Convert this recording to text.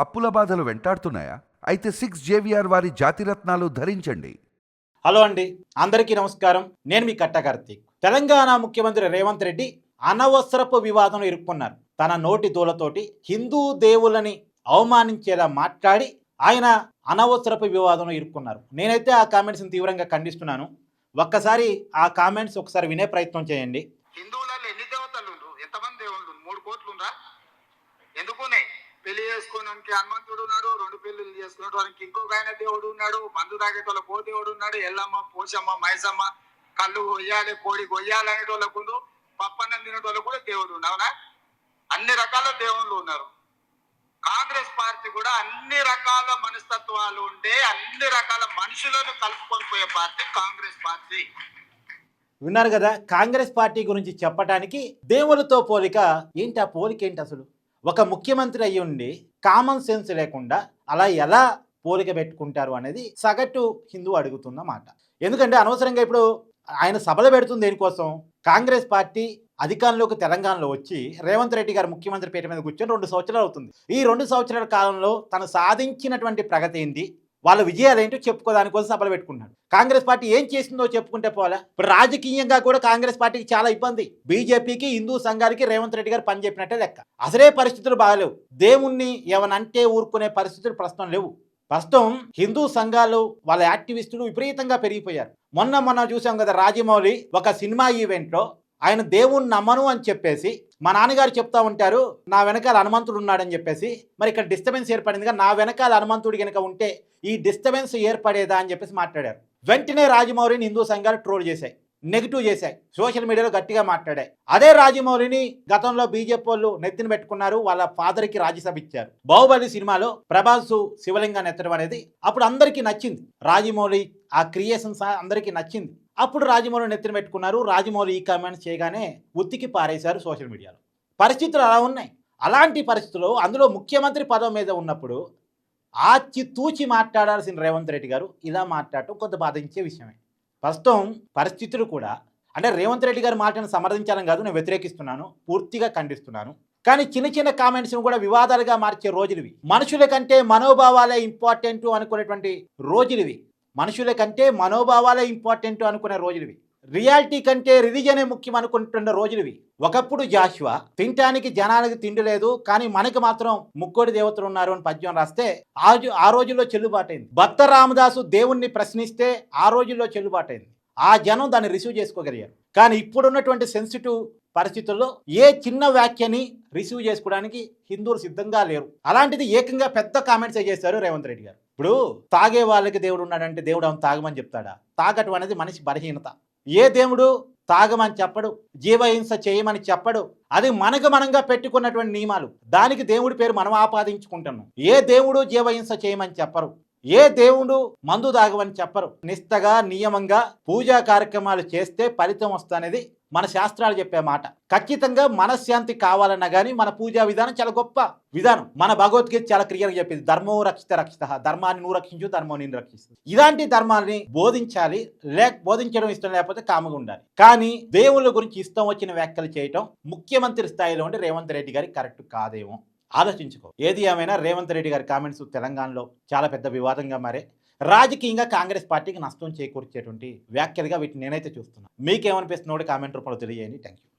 అప్పుల బాధలు వెంటాడుతున్నాయా? అయితే సిక్స్ జేవిఆర్ వారి జాతిరత్నాలు ధరించండి. హలో అండి. అందరికీ నమస్కారం. నేను మీ కట్ట కార్తీక్. తెలంగాణ ముఖ్యమంత్రి రేవంత్ రెడ్డి అనవసరపు వివాదంలో ఇరుక్కున్నారు. తన నోటి దూలతోటి హిందూ దేవులని అవమానించేలా మాట్లాడి ఆయన అనవసరపు వివాదంలో ఇరుక్కున్నారు. నేనైతే ఆ కామెంట్స్ని తీవ్రంగా ఖండిస్తున్నాను. ఒక్కసారి ఆ కామెంట్స్ ఒకసారి వినే ప్రయత్నం చేయండి. హిందువులలో ఎన్ని దేవతలు ఎంతమంది దేవుళ్ళు మూడు కోట్లు ఎందుకునే? పెళ్ళి చేసుకోవడానికి హనుమంతుడు ఉన్నాడు రెండు పెళ్ళిళ్ళు చేసుకోవడానికి ఇంకొక ఆయన దేవుడు ఉన్నాడు మందు తాగేటోళ్ళ కో దేవుడు ఉన్నాడు ఎల్లమ్మ పోచమ్మ మైసమ్మ కళ్ళు కొయ్యాలి కోడి కొయ్యాలి అనేటోళ్ళకు ఉండు పప్పన్నం తినేటోళ్ళకు కూడా దేవుడు ఉన్నావునా అన్ని రకాల దేవుళ్ళు ఉన్నారు. కాంగ్రెస్ పార్టీ కూడా అన్ని రకాల మనస్తత్వాలు ఉండే అన్ని రకాల మనుషులను కలుపుకొని పోయే పార్టీ కాంగ్రెస్ పార్టీ. విన్నారు కదా కాంగ్రెస్ పార్టీ గురించి చెప్పడానికి దేవులతో పోలిక ఏంటి ఆ పోలిక ఏంటి అసలు? ఒక ముఖ్యమంత్రి అయి ఉండి కామన్ సెన్స్ లేకుండా అలా ఎలా పోలిక పెట్టుకుంటారు అనేది సగటు హిందూ అడుగుతున్న మాట. ఎందుకంటే అనవసరంగా ఇప్పుడు ఆయన సభలు పెడుతుంది దేనికోసం? కాంగ్రెస్ పార్టీ అధికారంలోకి తెలంగాణలో వచ్చి రేవంత్ రెడ్డి గారు ముఖ్యమంత్రి పేట మీద కూర్చొని రెండు సంవత్సరాలు అవుతుంది. ఈ రెండు సంవత్సరాల కాలంలో తను సాధించినటువంటి ప్రగతి ఏంటి వాళ్ళ విజయాలు ఏంటో చెప్పుకోదాని కోసం సభలు పెట్టుకున్నాడు కాంగ్రెస్ పార్టీ ఏం చేసిందో చెప్పుకుంటే పోవాలా? ఇప్పుడు రాజకీయంగా కూడా కాంగ్రెస్ పార్టీకి చాలా ఇబ్బంది. బీజేపీకి హిందూ సంఘానికి రేవంత్ రెడ్డి గారు పని చెప్పినట్టే లెక్క. అసలే పరిస్థితులు బాగలేవు. దేవుణ్ణి ఏమనంటే ఊరుకునే పరిస్థితులు ప్రస్తుతం లేవు. ప్రస్తుతం హిందూ సంఘాలు వాళ్ళ యాక్టివిస్టులు విపరీతంగా పెరిగిపోయారు. మొన్న మొన్న చూసాం కదా రాజమౌళి ఒక సినిమా ఈవెంట్లో ఆయన దేవుణ్ణి నమ్మను అని చెప్పేసి మా నాన్నగారు చెప్తా ఉంటారు నా వెనకాల హనుమంతుడు ఉన్నాడని చెప్పేసి. మరి ఇక్కడ డిస్టర్బెన్స్ ఏర్పడింది నా వెనకాల హనుమంతుడు కనుక ఉంటే ఈ డిస్టర్బెన్స్ ఏర్పడేదా అని చెప్పేసి మాట్లాడారు. వెంటనే రాజమౌళిని హిందూ సంఘాలు ట్రోల్ చేశాయి నెగిటివ్ చేశాయి సోషల్ మీడియాలో గట్టిగా మాట్లాడాయి. అదే రాజమౌళిని గతంలో బీజేపీ వాళ్ళు నెత్తిన పెట్టుకున్నారు వాళ్ళ ఫాదర్కి రాజ్యసభ ఇచ్చారు. బాహుబలి సినిమాలో ప్రభాస్ శివలింగాన్ని ఎత్తడం అనేది అప్పుడు అందరికీ నచ్చింది. రాజమౌళి ఆ క్రియేషన్స్ అందరికీ నచ్చింది. అప్పుడు రాజమౌళి నెత్తిన పెట్టుకున్నారు. రాజమౌళి ఈ కామెంట్స్ చేయగానే ఉత్తికి పారేశారు సోషల్ మీడియాలో పరిస్థితులు అలా ఉన్నాయి. అలాంటి పరిస్థితుల్లో అందులో ముఖ్యమంత్రి పదవి మీద ఉన్నప్పుడు ఆచి తూచి మాట్లాడాల్సిన రేవంత్ రెడ్డి గారు ఇలా మాట్లాడటం కొంత బాధించే విషయమే. ప్రస్తుతం పరిస్థితులు కూడా అంటే రేవంత్ రెడ్డి గారు మాటను సమర్థించాలని కాదు నేను వ్యతిరేకిస్తున్నాను పూర్తిగా ఖండిస్తున్నాను. కానీ చిన్న చిన్న కామెంట్స్ని కూడా వివాదాలుగా మార్చే రోజులివి. మనుషుల కంటే మనోభావాలే ఇంపార్టెంట్ అనుకునేటువంటి రోజులివి. మనుషుల కంటే మనోభావాలే ఇంపార్టెంట్ అనుకునే రోజులువి. రియాలిటీ కంటే రిలీజనే ముఖ్యం అనుకుంటున్న రోజులువి. ఒకప్పుడు జాషువా తినటానికి జనానికి తిండి లేదు కానీ మనకి మాత్రం ముక్కోడి దేవతలు ఉన్నారు అని పద్యం రాస్తే ఆ రోజు ఆ రోజుల్లో చెల్లుబాటైంది. భక్త రామదాసు దేవుణ్ణి ప్రశ్నిస్తే ఆ రోజుల్లో చెల్లుబాటైంది. ఆ జనం దాన్ని రిసీవ్ చేసుకోగలిగారు. కానీ ఇప్పుడున్నటువంటి సెన్సిటివ్ పరిస్థితుల్లో ఏ చిన్న వ్యాఖ్యని రిసీవ్ చేసుకోవడానికి హిందువులు సిద్ధంగా లేరు. అలాంటిది ఏకంగా పెద్ద కామెంట్స్ చేశారు రేవంత్ రెడ్డి గారు? ఇప్పుడు తాగే వాళ్ళకి దేవుడు ఉన్నాడంటే దేవుడు అవును తాగమని చెప్తాడా? తాగటం అనేది మనిషి బలహీనత. ఏ దేవుడు తాగమని చెప్పడు జీవహింస చేయమని చెప్పడు అది మనకు మనంగా పెట్టుకున్నటువంటి నియమాలు. దానికి దేవుడి పేరు మనం ఆపాదించుకుంటున్నాం. ఏ దేవుడు జీవహింస చేయమని చెప్పరు. ఏ దేవుడు మందు తాగమని చెప్పరు. నిష్టగా నియమంగా పూజా కార్యక్రమాలు చేస్తే ఫలితం వస్తనేది మన శాస్త్రాలు చెప్పే మాట. ఖచ్చితంగా మనశ్శాంతి కావాలన్నా కానీ మన పూజా విధానం చాలా గొప్ప విధానం. మన భగవద్గీత చాలా క్లియర్గా చెప్పింది. ధర్మో రక్షిత రక్షిత. ధర్మాన్ని నువ్వు రక్షించు ధర్మం నేను రక్షిస్తు ఇలాంటి ధర్మాన్ని బోధించాలి. లేక బోధించడం ఇష్టం లేకపోతే కామగా ఉండాలి. కానీ దేవుళ్ళ గురించి ఇష్టం వచ్చిన వ్యాఖ్యలు చేయటం ముఖ్యమంత్రి స్థాయిలో ఉంటే రేవంత్ రెడ్డి గారి కరెక్ట్ కాదేమో. ఆలోచించుకో. ఏది ఏమైనా రేవంత్ రెడ్డి గారి కామెంట్స్ తెలంగాణలో చాలా పెద్ద వివాదంగా మారే. రాజకీయంగా కాంగ్రెస్ పార్టీకి నష్టం చేకూర్చేటువంటి వ్యాఖ్యలుగా వీటిని నేనైతే చూస్తున్నాను మీకేమనిపిస్తున్నాడు కామెంట్ రూపంలో తెలియజేయండి. Thank you